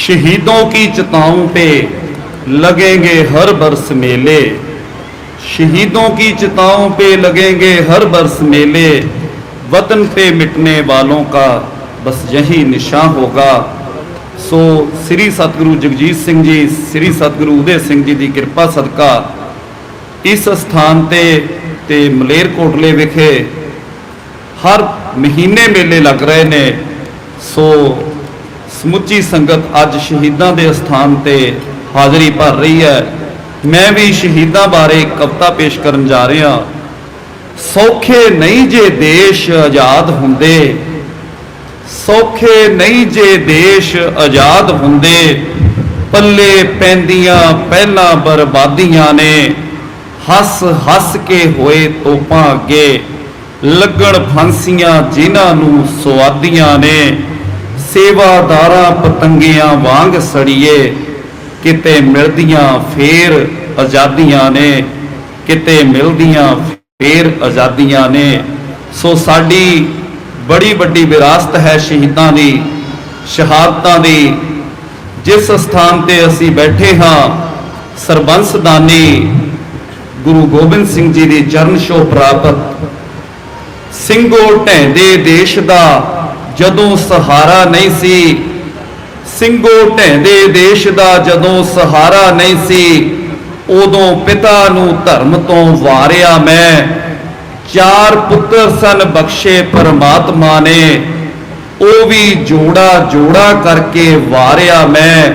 शहीदों की चिताओं पे लगेंगे हर बरस मेले शहीदों की चिताओं पे लगेंगे हर बरस मेले वतन पे मिटने वालों का बस यही निशान होगा ਸੋ ਸ੍ਰੀ ਸਤਿਗੁਰੂ ਜਗਜੀਤ ਸਿੰਘ ਜੀ ਸ੍ਰੀ ਸਤਿਗੁਰੂ ਉਦੇ ਸਿੰਘ ਜੀ ਦੀ ਕਿਰਪਾ ਸਦਕਾ ਇਸ ਸਥਾਨ ਤੇ ਤੇ ਮਲੇਰਕੋਟਲੇ ਵਿਖੇ ਹਰ ਮਹੀਨੇ ਮੇਲੇ ਲੱਗ ਰਹੇ ਨੇ ਸੋ ਸਮੁੱਚੀ ਸੰਗਤ ਅੱਜ ਸ਼ਹੀਦਾਂ ਦੇ ਸਥਾਨ ਤੇ ਹਾਜ਼ਰੀ ਭਰ ਰਹੀ ਹੈ। ਮੈਂ ਵੀ ਸ਼ਹੀਦਾਂ ਬਾਰੇ ਕਵਿਤਾ ਪੇਸ਼ ਕਰਨ ਜਾ ਰਿਹਾ ਸੌਖੇ ਨਹੀਂ ਜੇ ਦੇਸ਼ ਆਜ਼ਾਦ ਹੁੰਦੇ, ਸੌਖੇ ਨਹੀਂ ਜੇ ਦੇਸ਼ ਆਜ਼ਾਦ ਹੁੰਦੇ, ਪੱਲੇ ਪੈਂਦੀਆਂ ਪਹਿਲਾਂ ਬਰਬਾਦੀਆਂ ਨੇ, ਹੱਸ ਹੱਸ ਕੇ ਹੋਏ ਤੋਪਾਂ ਅੱਗੇ, ਲੱਗਣ ਫਾਂਸੀਆਂ ਜਿਨ੍ਹਾਂ ਨੂੰ ਸਵਾਦੀਆਂ ਨੇ। ਸੇਵਾਦਾਰਾਂ ਪਤੰਗਿਆਂ ਵਾਂਗ ਸੜੀਏ। ਕਿਤੇ ਮਿਲਦੀਆਂ ਫੇਰ ਆਜ਼ਾਦੀਆਂ ਨੇ, ਕਿਤੇ ਮਿਲਦੀਆਂ ਫੇਰ ਆਜ਼ਾਦੀਆਂ ਨੇ। ਸੋ ਸਾਡੀ ਬੜੀ ਵੱਡੀ ਵਿਰਾਸਤ ਹੈ ਸ਼ਹੀਦਾਂ ਦੀ, ਸ਼ਹਾਦਤਾਂ ਦੀ। ਜਿਸ ਸਥਾਨ ਤੇ ਅਸੀਂ ਬੈਠੇ ਹਾਂ ਸਰਬੰਸ ਦਾਨੀ ਗੁਰੂ ਗੋਬਿੰਦ ਸਿੰਘ ਜੀ ਦੀ ਚਰਨ ਛੋਹ ਪ੍ਰਾਪਤ। ਸਿੰਘੋ ਢੈਂਦੇ ਦੇਸ਼ ਦਾ ਜਦੋਂ ਸਹਾਰਾ ਨਹੀਂ ਸੀ, ਸਿੰਘੋ ਢਹਿੰਦੇ ਦੇਸ਼ ਦਾ ਜਦੋਂ ਸਹਾਰਾ ਨਹੀਂ ਸੀ, ਉਦੋਂ ਪਿਤਾ ਨੂੰ ਧਰਮ ਤੋਂ ਵਾਰਿਆ ਮੈਂ। ਚਾਰ ਪੁੱਤਰ ਸਨ ਬਖਸ਼ੇ ਪਰਮਾਤਮਾ ਨੇ, ਉਹ ਵੀ ਜੋੜਾ ਜੋੜਾ ਕਰਕੇ ਵਾਰਿਆ ਮੈਂ।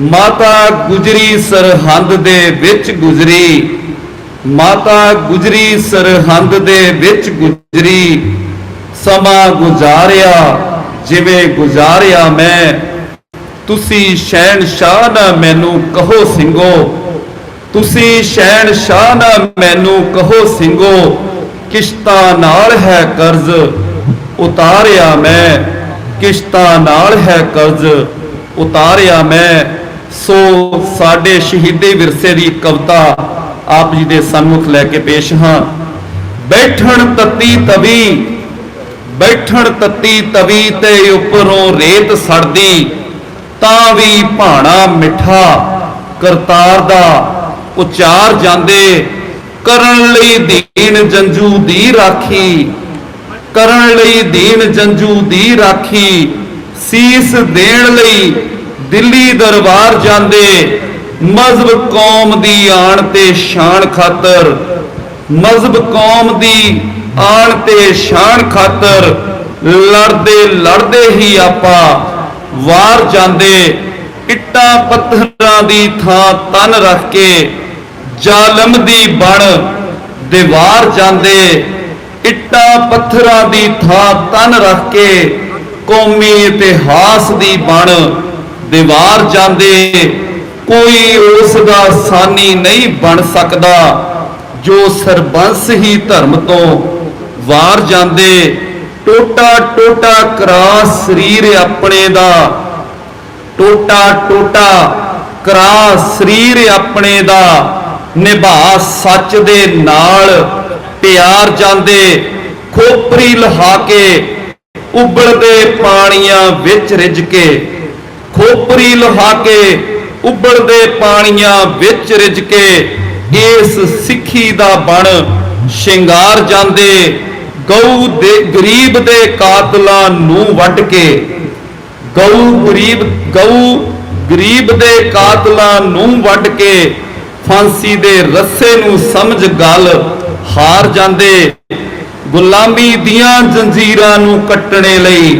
ਮਾਤਾ ਗੁਜਰੀ ਸਰਹੰਦ ਦੇ ਵਿੱਚ ਗੁਜਰੀ, ਮਾਤਾ ਗੁਜਰੀ ਸਰਹੰਦ ਦੇ ਵਿੱਚ ਗੁਜਰੀ। ਸਮਾਂ ਗੁਜ਼ਾਰਿਆ, ਜਿਵੇਂ ਗੁਜ਼ਾਰਿਆ ਮੈਂ, ਤੁਸੀਂ ਸ਼ੈਨ ਸ਼ਾਹ ਨਾ ਮੈਨੂੰ ਕਹੋ ਸਿੰਘੋ, ਤੁਸੀਂ ਸ਼ੈਨ ਸ਼ਾਹ ਨਾ ਮੈਨੂੰ ਕਹੋ ਸਿੰਘੋ, ਕਿਸ਼ਤਾ ਨਾਲ ਹੈ ਕਰਜ਼, ਉਤਾਰਿਆ ਮੈਂ, ਕਿਸ਼ਤਾ ਨਾਲ ਹੈ ਕਰਜ਼, ਉਤਾਰਿਆ ਮੈਂ, ਸੋ ਸਾਡੇ ਸ਼ਹੀਦੇ ਵਿਰਸੇ ਦੀ ਕਵਤਾ ਆਪ ਜੀ ਦੇ ਸਨਮੁਖ ਲੈ ਕੇ ਪੇਸ਼ ਹਾਂ। ਬੈਠਣ ਤੱਤੀ ਤਵੀ ਬੈਠਣ ਤੱਤੀ ਤਵੀ ਤੇ ਉੱਪਰੋਂ ਰੇਤ ਸੜਦੀ, ਤਾਂ ਵੀ ਭਾਣਾ ਮਿੱਠਾ ਕਰਤਾਰ ਦਾ ਉਚਾਰ ਜਾਂਦੇ, ਕਰਨ ਲਈ ਦੀਨ ਜੰਜੂ ਦੀ ਰਾਖੀ, ਕਰਨ ਲਈ ਦੀਨ ਜੰਜੂ ਦੀ ਰਾਖੀ, ਸੀਸ ਦੇਣ ਲਈ ਦਿੱਲੀ ਦਰਬਾਰ ਜਾਂਦੇ, ਮਜ਼ਬ ਕੌਮ ਦੀ ਆਣ ਤੇ ਸ਼ਾਨ ਖਾਤਰ, ਮਜ਼ਬ ਕੌਮ ਦੀ ਆਣ ਤੇ ਸ਼ਾਨ ਖਾਤਰ ਲੜਦੇ ਲੜਦੇ ਹੀ ਆਪਾਂ ਵਾਰ ਜਾਂਦੇ, ਇੱਟਾਂ ਪੱਥਰਾਂ ਦੀ ਥਾਂ ਤਨ ਰੱਖ ਕੇ ਜ਼ਾਲਮ ਦੀ ਬਣ ਦੀਵਾਰ ਜਾਂਦੇ, ਇੱਟਾਂ ਪੱਥਰਾਂ ਦੀ ਥਾਂ ਤਨ ਰੱਖ ਕੇ ਕੌਮੀ ਇਤਿਹਾਸ ਦੀ ਬਣ ਦੀਵਾਰ ਜਾਂਦੇ, ਕੋਈ ਉਸ ਦਾ ਸਾਨੀ ਨਹੀਂ ਬਣ ਸਕਦਾ ਜੋ ਸਰਬੰਸ ਹੀ ਧਰਮ ਤੋਂ ਵਾਰ ਜਾਂਦੇ, ਟੋਟਾ ਟੋਟਾ ਕਰਾ ਸਰੀਰ ਆਪਣੇ ਦਾ। ਟੋਟਾ ਟੋਟਾ ਕਰਾ ਸਰੀਰ ਆਪਣੇ ਦਾ। ਨਿਭਾ ਸੱਚ ਦੇ ਨਾਲ। ਪਿਆਰ ਜਾਂਦੇ, ਖੋਪਰੀ ਲਹਾ ਕੇ, ਉਬਲਦੇ ਪਾਣੀਆਂ ਵਿੱਚ ਰਿੱਝ ਕੇ। ਖੋਪਰੀ ਲਹਾ ਕੇ, ਉਬਲਦੇ ਪਾਣੀਆਂ ਵਿੱਚ ਰਿੱਝ ਕੇ। ਇਸ ਸਿੱਖੀ ਦਾ ਬਣ, ਸ਼ਿੰਗਾਰ ਜਾਂਦੇ ਗਊ ਦੇ ਗਰੀਬ ਦੇ ਕਾਤਲਾਂ ਨੂੰ ਵੱਢ ਕੇ ਗਊ ਗਰੀਬ ਗਊ ਗਰੀਬ ਦੇ ਕਾਤਲਾਂ ਨੂੰ ਵੱਢ ਕੇ ਫਾਂਸੀ ਦੇ ਰੱਸੇ ਨੂੰ ਸਮਝ ਗੱਲ ਹਾਰ ਜਾਂਦੇ। ਗੁਲਾਮੀ ਦੀਆਂ ਜੰਜੀਰਾਂ ਨੂੰ ਕੱਟਣੇ ਲਈ,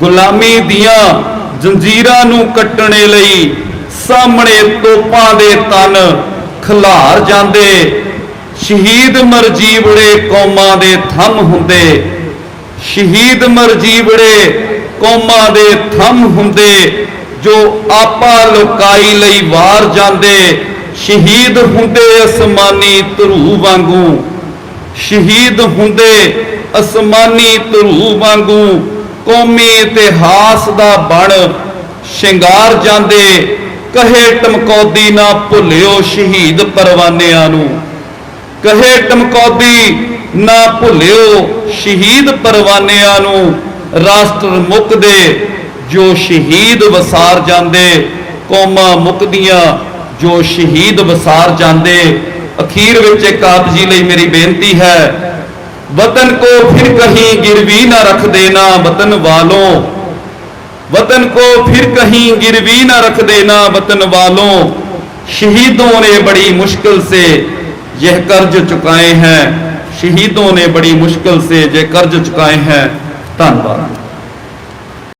ਗੁਲਾਮੀ ਦੀਆਂ ਜੰਜੀਰਾਂ ਨੂੰ ਕੱਟਣੇ ਲਈ ਸਾਹਮਣੇ ਤੋਪਾਂ ਦੇ ਤਨ ਖਿਲਾਰ ਜਾਂਦੇ। ਸ਼ਹੀਦ ਮਰਜੀਵੜੇ ਕੌਮਾਂ ਦੇ ਥੰਮ ਹੁੰਦੇ। ਸ਼ਹੀਦ ਮਰਜੀਵੜੇ ਕੌਮਾਂ ਦੇ ਥੰਮ ਹੁੰਦੇ। ਜੋ ਆਪਾ ਲੋਕਾਈ ਲਈ ਵਾਰ ਜਾਂਦੇ। ਸ਼ਹੀਦ ਹੁੰਦੇ ਅਸਮਾਨੀ ਧਰੂ ਵਾਂਗੂ। ਸ਼ਹੀਦ ਹੁੰਦੇ ਅਸਮਾਨੀ ਧਰੂ ਵਾਂਗੂ। ਕੌਮੀ ਇਤਿਹਾਸ ਦਾ ਬਣ ਸ਼ਿੰਗਾਰ ਜਾਂਦੇ। ਕਹੇ ਟਮਕੌਦੀ ਨਾ ਭੁੱਲਿਓ ਸ਼ਹੀਦ ਪਰਵਾਨਿਆਂ ਨੂੰ। ਕਹੇ ਟਮਕੌਦੀ, ਨਾ ਭੁੱਲਿਓ ਸ਼ਹੀਦ ਪਰਵਾਨਿਆਂ ਨੂੰ, ਰਾਸ਼ਟਰ ਮੁਕਦੇ, ਜੋ ਸ਼ਹੀਦ ਵਸਾਰ ਜਾਂਦੇ, ਕੌਮਾਂ ਮੁਕਦੀਆਂ, ਜੋ ਸ਼ਹੀਦ ਵਸਾਰ ਜਾਂਦੇ। ਅਖੀਰ ਵਿੱਚ ਇੱਕ ਆਪ ਜੀ ਲਈ ਮੇਰੀ ਬੇਨਤੀ ਹੈ, ਵਤਨ ਕੋ ਫਿਰ ਕਹੀਂ ਗਿਰਵੀ ਨਾ ਰੱਖ ਦੇਣਾ ਵਤਨ ਵਾਲੋਂ। ਵਤਨ ਕੋ ਫਿਰ ਕਹੀਂ ਗਿਰਵੀ ਨਾ ਰੱਖ ਦੇਣਾ ਵਤਨ ਵਾਲੋਂ। ਸ਼ਹੀਦੋਂ ਨੇ ਬੜੀ ਮੁਸ਼ਕਲ ਸੇ यह कर्ज चुकाए हैं शहीदों ने बड़ी मुश्किल से यह कर्ज चुकाए हैं धन्यवाद